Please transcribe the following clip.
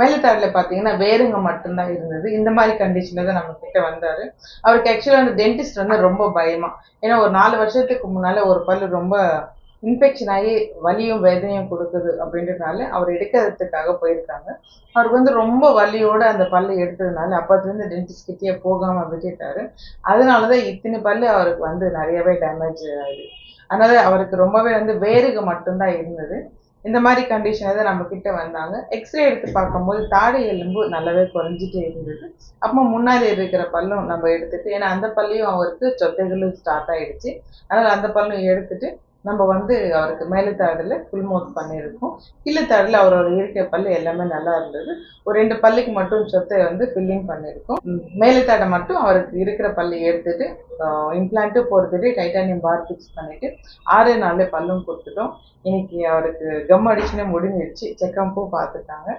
மேலத்தாடில் பார்த்தீங்கன்னா வேருங்க மட்டும்தான் இருந்தது. இந்த மாதிரி கண்டிஷனில் தான் நம்ம கிட்ட வந்தார். அவருக்கு ஆக்சுவலாக அந்த டென்டிஸ்ட் வந்து ரொம்ப பயமாக ஏன்னா ஒரு நாலு வருஷத்துக்கு முன்னால் ஒரு பல்லு ரொம்ப இன்ஃபெக்ஷன் ஆகி வலியும் வேதனையும் கொடுக்குது அப்படின்றதுனால அவர் எடுக்கிறதுக்காக போயிருக்காங்க. அவருக்கு வந்து ரொம்ப வலியோடு அந்த பல்லு எடுத்ததுனால அப்போதுலேருந்து டென்டிஸ்ட் கிட்டேயே போகாமல் விட்டுட்டாரு. அதனால தான் இத்தனை பல்லு அவருக்கு வந்து நிறையவே டேமேஜ் ஆகுது. அதனால் அவருக்கு ரொம்பவே வந்து வேருக மட்டும்தான் இருந்தது. இந்த மாதிரி கண்டிஷன் தான் நம்ம கிட்ட வந்தாங்க. எக்ஸ்ரே எடுத்து பார்க்கும்போது தாடை எலும்பு நல்லாவே குறைஞ்சிட்டே இருந்தது. அப்போ முன்னாடி இருக்கிற பல்லும் நம்ம எடுத்துட்டு ஏன்னா அந்த பல்லையும் அவருக்கு சொத்தைகளும் ஸ்டார்ட் ஆயிடுச்சு. அதனால் அந்த பல்லும் எடுத்துட்டு நம்ம வந்து அவருக்கு மேலத்தாடில் புல்மோத் பண்ணியிருக்கோம். கீழத்தாடில் அவரோட இயற்கை பல்லு எல்லாமே நல்லா இருந்தது. ஒரு ரெண்டு பல்லுக்கு மட்டும் சொத்தை வந்து ஃபில்லிங் பண்ணியிருக்கோம். மேலத்தாடை மட்டும் அவருக்கு இருக்கிற பல்லு எடுத்துட்டு இம்ப்ளான்ட்டு போடுத்துட்டு டைட்டானியம் பார் ஃபிக்ஸ் பண்ணிவிட்டு ஆறு நாளில் பல்லும் கொடுத்துட்டோம். இன்னைக்கு அவருக்கு கம் அடிச்சுனே முடிஞ்சிடுச்சு செக்கப்பும் பார்த்துட்டாங்க.